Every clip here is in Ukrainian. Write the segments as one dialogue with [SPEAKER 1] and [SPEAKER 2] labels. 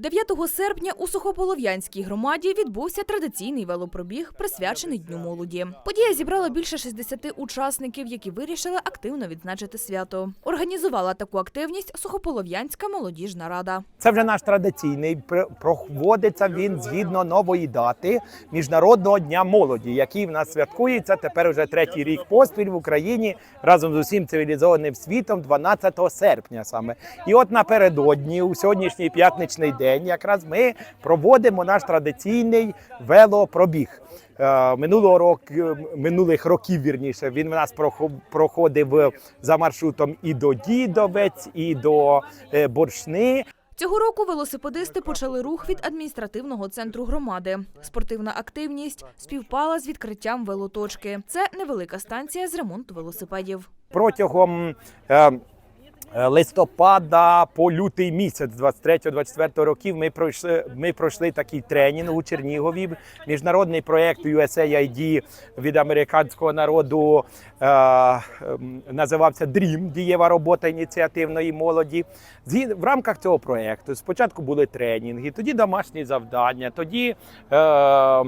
[SPEAKER 1] 9 серпня у Сухополов'янській громаді відбувся традиційний велопробіг, присвячений Дню молоді. Подія зібрала більше 60 учасників, які вирішили активно відзначити свято. Організувала таку активність Сухополов'янська молодіжна рада.
[SPEAKER 2] Це вже наш традиційний проводиться він згідно нової дати Міжнародного дня молоді, який в нас святкується тепер вже третій рік поспіль в Україні разом з усім цивілізованим світом 12 серпня саме. І от напередодні, у сьогоднішній п'ятничний день, якраз ми проводимо наш традиційний велопробіг. Е, Минулого року, минулих років вірніше, він у нас проходив за маршрутом і до Дідовець, і до е, Боршни.
[SPEAKER 1] Цього року велосипедисти почали рух від адміністративного центру громади. Спортивна активність співпала з відкриттям велоточки. Це невелика станція з ремонту велосипедів.
[SPEAKER 2] протягом е, е, листопада по лютий місяць 23-24 років ми пройшли, ми пройшли такий тренінг у Чернігові. Міжнародний проєкт USAID від американського народу е, ем, називався DREAM – дієва робота ініціативної молоді. В рамках цього проєкту спочатку були тренінги, тоді домашні завдання, тоді е, е,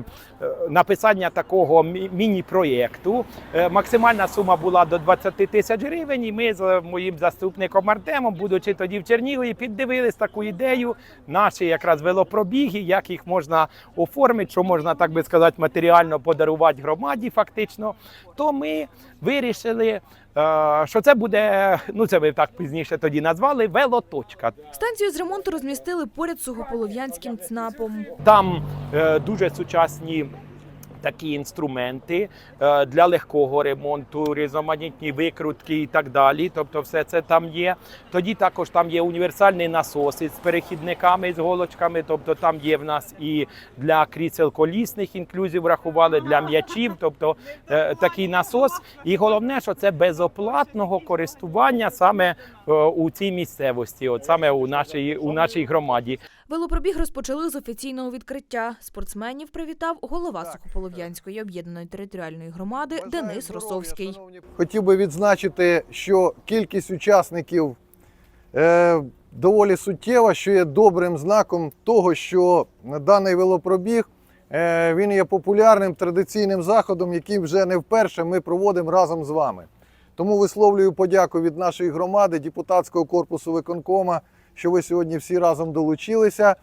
[SPEAKER 2] написання такого міні-проєкту. Е, Максимальна сума була до 20 тисяч гривень. І ми з моїм заступником Артемом, будучи тоді в Чернігові, піддивились таку ідею, наші якраз велопробіги, як їх можна оформити, що можна, так би сказати, матеріально подарувати громаді, фактично. То ми вирішили, е, що це буде, ну це ми так пізніше тоді назвали, велоточка.
[SPEAKER 1] Станцію з ремонту розмістили поряд з Сухополов'янським ЦНАПом.
[SPEAKER 2] Там е, дуже сучасні. Такі інструменти е, для легкого ремонту, різноманітні викрутки і так далі. Тобто, все це там є. Тоді також там є універсальний насос із перехідниками з голочками. Тобто там є в нас і для крісел колісних інклюзів врахували, для м'ячів. Тобто е, такий насос. І головне, що це безоплатного користування саме у цій місцевості, от саме у нашій у нашій громаді.
[SPEAKER 1] Велопробіг розпочали з офіційного відкриття. Спортсменів привітав голова Сухополов'янської об'єднаної територіальної громади Денис Росовський.
[SPEAKER 3] Хотів би відзначити, що кількість учасників е, доволі суттєва, що є добрим знаком того, що даний велопробіг е, він є популярним традиційним заходом, який вже не вперше ми проводимо разом з вами. Тому висловлюю подяку від нашої громади, депутатського корпусу виконкома, що ви сьогодні всі разом долучилися.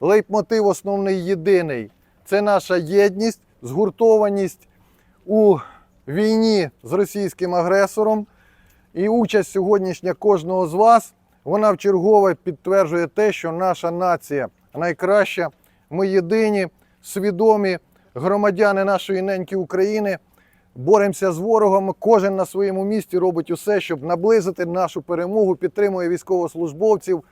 [SPEAKER 3] Лейтмотив основний єдиний це наша єдність, згуртованість у війні з російським агресором. І участь сьогоднішня кожного з вас, вона вчергове підтверджує те, що наша нація найкраща. Ми єдині, свідомі громадяни нашої неньки України. Боремося з ворогом. Кожен на своєму місці робить усе, щоб наблизити нашу перемогу, підтримує військовослужбовців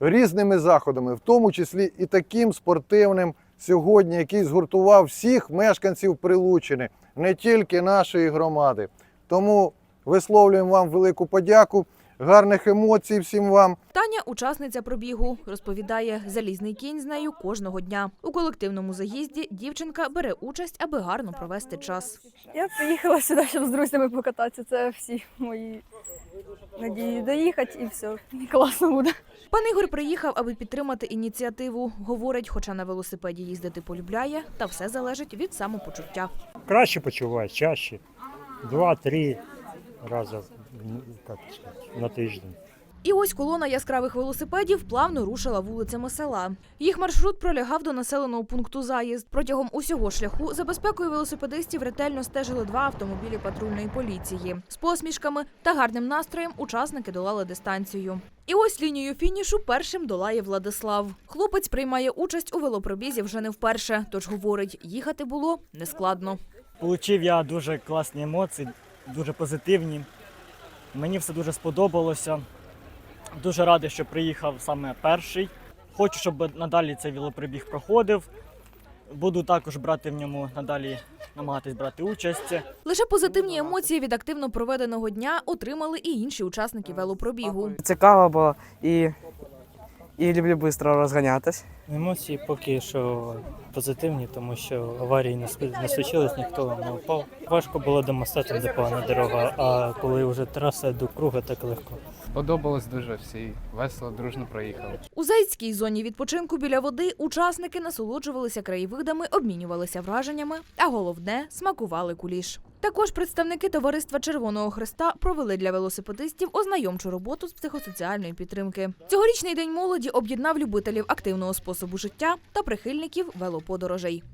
[SPEAKER 3] різними заходами, в тому числі і таким спортивним сьогодні, який згуртував всіх мешканців Прилучини, не тільки нашої громади. Тому висловлюємо вам велику подяку, гарних емоцій всім вам.
[SPEAKER 1] Таня, учасниця пробігу, розповідає, залізний кінь з нею кожного дня. У колективному заїзді дівчинка бере участь, аби гарно провести час.
[SPEAKER 4] Я приїхала сюди, щоб з друзями покататися. Це всі мої надії доїхати і все. І класно буде.
[SPEAKER 1] Пан Ігор приїхав, аби підтримати ініціативу. Говорить, хоча на велосипеді їздити полюбляє, та все залежить від самопочуття.
[SPEAKER 5] краще почуваю, чаще. Два-три рази на тиждень.
[SPEAKER 1] І ось колона яскравих велосипедів плавно рушила вулицями села. Їх маршрут пролягав до населеного пункту заїзд. Протягом усього шляху за безпекою велосипедистів ретельно стежили два автомобілі патрульної поліції. З посмішками та гарним настроєм учасники долали дистанцію. І ось лінію фінішу першим долає Владислав. Хлопець приймає участь у велопробізі вже не вперше, тож говорить, їхати було нескладно.
[SPEAKER 6] Получив я дуже класні емоції, дуже позитивні. Мені все дуже сподобалося. Дуже радий, що приїхав саме перший. Хочу, щоб надалі цей велопробіг проходив. Буду також брати в ньому надалі, намагатись брати участь.
[SPEAKER 1] Лише позитивні емоції від активно проведеного дня отримали і інші учасники велопробігу.
[SPEAKER 7] Цікаво було і, і люблю швидко розганятись.
[SPEAKER 8] Емоції поки що позитивні, тому що аварії не случилось, ніхто не впав. Важко було до моста, там де погана дорога, а коли вже траса до круга, так легко.
[SPEAKER 9] Сподобалось дуже всі весело, дружно проїхали.
[SPEAKER 1] У Зайцькій зоні відпочинку біля води учасники насолоджувалися краєвидами, обмінювалися враженнями, а головне смакували куліш. Також представники товариства Червоного Христа провели для велосипедистів ознайомчу роботу з психосоціальної підтримки. Цьогорічний день молоді об'єднав любителів активного способу життя та прихильників велоподорожей.